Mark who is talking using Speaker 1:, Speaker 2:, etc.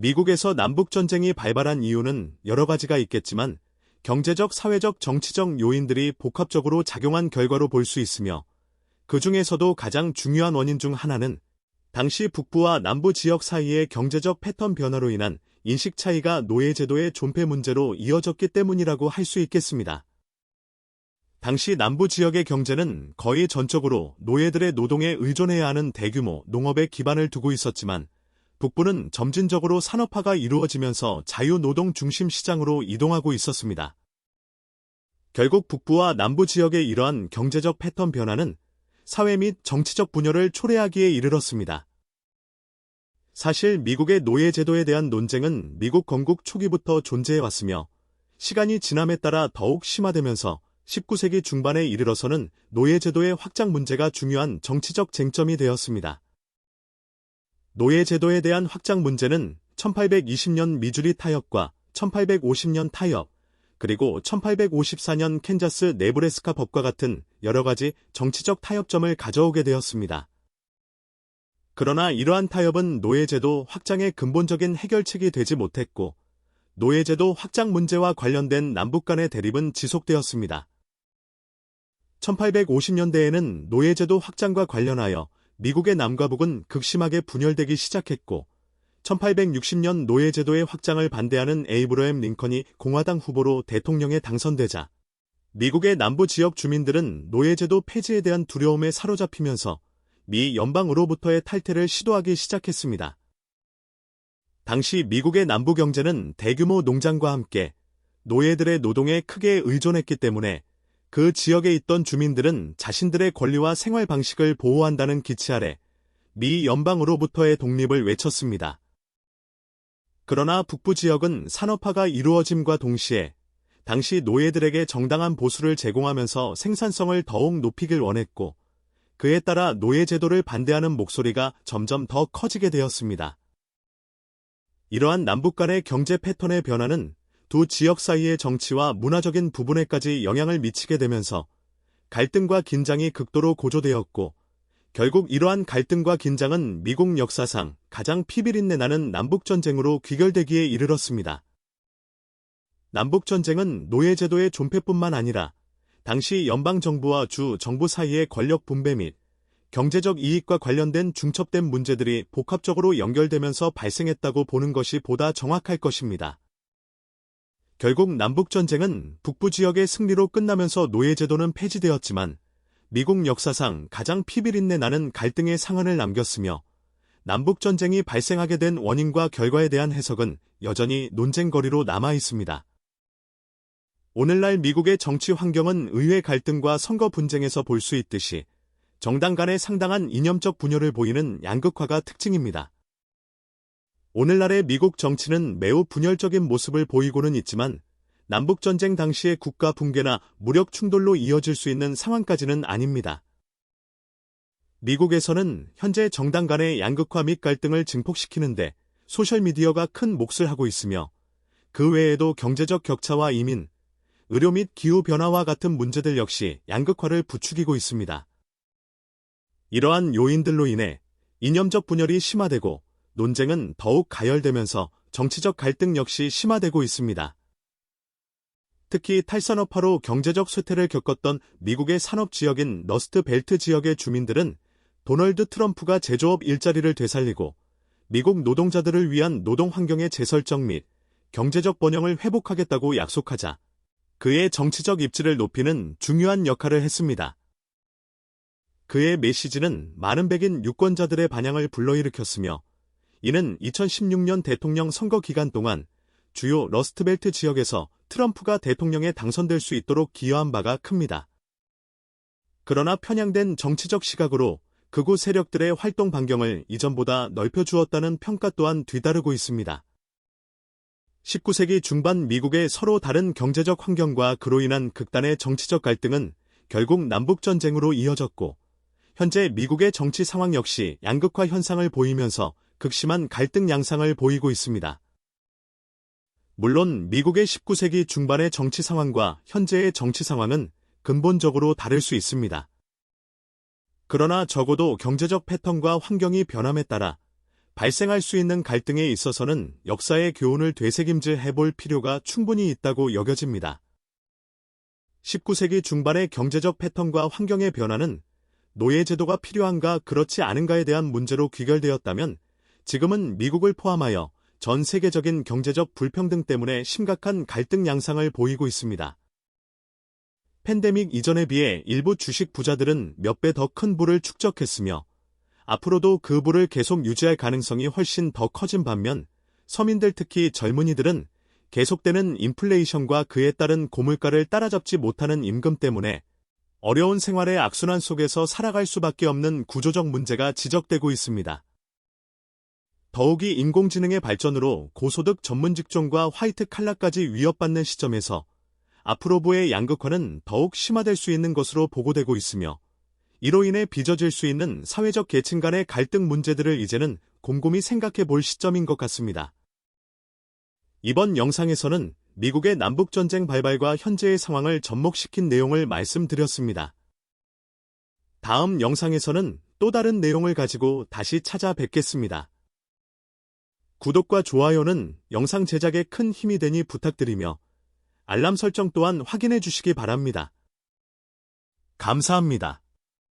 Speaker 1: 미국에서 남북전쟁이 발발한 이유는 여러 가지가 있겠지만 경제적, 사회적, 정치적 요인들이 복합적으로 작용한 결과로 볼 수 있으며 그 중에서도 가장 중요한 원인 중 하나는 당시 북부와 남부 지역 사이의 경제적 패턴 변화로 인한 인식 차이가 노예제도의 존폐 문제로 이어졌기 때문이라고 할 수 있겠습니다. 당시 남부 지역의 경제는 거의 전적으로 노예들의 노동에 의존해야 하는 대규모 농업에 기반을 두고 있었지만 북부는 점진적으로 산업화가 이루어지면서 자유노동 중심 시장으로 이동하고 있었습니다. 결국 북부와 남부 지역의 이러한 경제적 패턴 변화는 사회 및 정치적 분열을 초래하기에 이르렀습니다. 사실 미국의 노예제도에 대한 논쟁은 미국 건국 초기부터 존재해왔으며 시간이 지남에 따라 더욱 심화되면서 19세기 중반에 이르러서는 노예제도의 확장 문제가 중요한 정치적 쟁점이 되었습니다. 노예 제도에 대한 확장 문제는 1820년 미주리 타협과 1850년 타협, 그리고 1854년 캔자스 네브레스카 법과 같은 여러 가지 정치적 타협점을 가져오게 되었습니다. 그러나 이러한 타협은 노예제도 확장의 근본적인 해결책이 되지 못했고 노예제도 확장 문제와 관련된 남북 간의 대립은 지속되었습니다. 1850년대에는 노예제도 확장과 관련하여 미국의 남과 북은 극심하게 분열되기 시작했고 1860년 노예제도의 확장을 반대하는 에이브러햄 링컨이 공화당 후보로 대통령에 당선되자 미국의 남부 지역 주민들은 노예제도 폐지에 대한 두려움에 사로잡히면서 미 연방으로부터의 탈퇴를 시도하기 시작했습니다. 당시 미국의 남부 경제는 대규모 농장과 함께 노예들의 노동에 크게 의존했기 때문에 그 지역에 있던 주민들은 자신들의 권리와 생활 방식을 보호한다는 기치 아래 미 연방으로부터의 독립을 외쳤습니다. 그러나 북부 지역은 산업화가 이루어짐과 동시에 당시 노예들에게 정당한 보수를 제공하면서 생산성을 더욱 높이길 원했고 그에 따라 노예 제도를 반대하는 목소리가 점점 더 커지게 되었습니다. 이러한 남북 간의 경제 패턴의 변화는 두 지역 사이의 정치와 문화적인 부분에까지 영향을 미치게 되면서 갈등과 긴장이 극도로 고조되었고 결국 이러한 갈등과 긴장은 미국 역사상 가장 피비린내 나는 남북전쟁으로 귀결되기에 이르렀습니다. 남북전쟁은 노예제도의 존폐뿐만 아니라 당시 연방정부와 주 정부 사이의 권력 분배 및 경제적 이익과 관련된 중첩된 문제들이 복합적으로 연결되면서 발생했다고 보는 것이 보다 정확할 것입니다. 결국 남북전쟁은 북부 지역의 승리로 끝나면서 노예제도는 폐지되었지만 미국 역사상 가장 피비린내 나는 갈등의 상흔을 남겼으며 남북전쟁이 발생하게 된 원인과 결과에 대한 해석은 여전히 논쟁거리로 남아 있습니다. 오늘날 미국의 정치 환경은 의회 갈등과 선거 분쟁에서 볼 수 있듯이 정당 간의 상당한 이념적 분열을 보이는 양극화가 특징입니다. 오늘날의 미국 정치는 매우 분열적인 모습을 보이고는 있지만 남북전쟁 당시의 국가 붕괴나 무력 충돌로 이어질 수 있는 상황까지는 아닙니다. 미국에서는 현재 정당 간의 양극화 및 갈등을 증폭시키는데 소셜미디어가 큰 몫을 하고 있으며 그 외에도 경제적 격차와 이민, 의료 및 기후변화와 같은 문제들 역시 양극화를 부추기고 있습니다. 이러한 요인들로 인해 이념적 분열이 심화되고 논쟁은 더욱 가열되면서 정치적 갈등 역시 심화되고 있습니다. 특히 탈산업화로 경제적 쇠퇴를 겪었던 미국의 산업 지역인 러스트 벨트 지역의 주민들은 도널드 트럼프가 제조업 일자리를 되살리고 미국 노동자들을 위한 노동 환경의 재설정 및 경제적 번영을 회복하겠다고 약속하자 그의 정치적 입지를 높이는 중요한 역할을 했습니다. 그의 메시지는 많은 백인 유권자들의 반향을 불러일으켰으며 이는 2016년 대통령 선거 기간 동안 주요 러스트벨트 지역에서 트럼프가 대통령에 당선될 수 있도록 기여한 바가 큽니다. 그러나 편향된 정치적 시각으로 극우 세력들의 활동 반경을 이전보다 넓혀주었다는 평가 또한 뒤따르고 있습니다. 19세기 중반 미국의 서로 다른 경제적 환경과 그로 인한 극단의 정치적 갈등은 결국 남북전쟁으로 이어졌고, 현재 미국의 정치 상황 역시 양극화 현상을 보이면서 극심한 갈등 양상을 보이고 있습니다. 물론 미국의 19세기 중반의 정치 상황과 현재의 정치 상황은 근본적으로 다를 수 있습니다. 그러나 적어도 경제적 패턴과 환경이 변함에 따라 발생할 수 있는 갈등에 있어서는 역사의 교훈을 되새김질 해볼 필요가 충분히 있다고 여겨집니다. 19세기 중반의 경제적 패턴과 환경의 변화는 노예제도가 필요한가 그렇지 않은가에 대한 문제로 귀결되었다면 지금은 미국을 포함하여 전 세계적인 경제적 불평등 때문에 심각한 갈등 양상을 보이고 있습니다. 팬데믹 이전에 비해 일부 주식 부자들은 몇 배 더 큰 부를 축적했으며 앞으로도 그 부를 계속 유지할 가능성이 훨씬 더 커진 반면 서민들 특히 젊은이들은 계속되는 인플레이션과 그에 따른 고물가를 따라잡지 못하는 임금 때문에 어려운 생활의 악순환 속에서 살아갈 수밖에 없는 구조적 문제가 지적되고 있습니다. 더욱이 인공지능의 발전으로 고소득 전문 직종과 화이트 칼라까지 위협받는 시점에서 앞으로부의 양극화는 더욱 심화될 수 있는 것으로 보고되고 있으며 이로 인해 빚어질 수 있는 사회적 계층 간의 갈등 문제들을 이제는 곰곰이 생각해 볼 시점인 것 같습니다. 이번 영상에서는 미국의 남북전쟁 발발과 현재의 상황을 접목시킨 내용을 말씀드렸습니다. 다음 영상에서는 또 다른 내용을 가지고 다시 찾아뵙겠습니다. 구독과 좋아요는 영상 제작에 큰 힘이 되니 부탁드리며 알람 설정 또한 확인해 주시기 바랍니다. 감사합니다.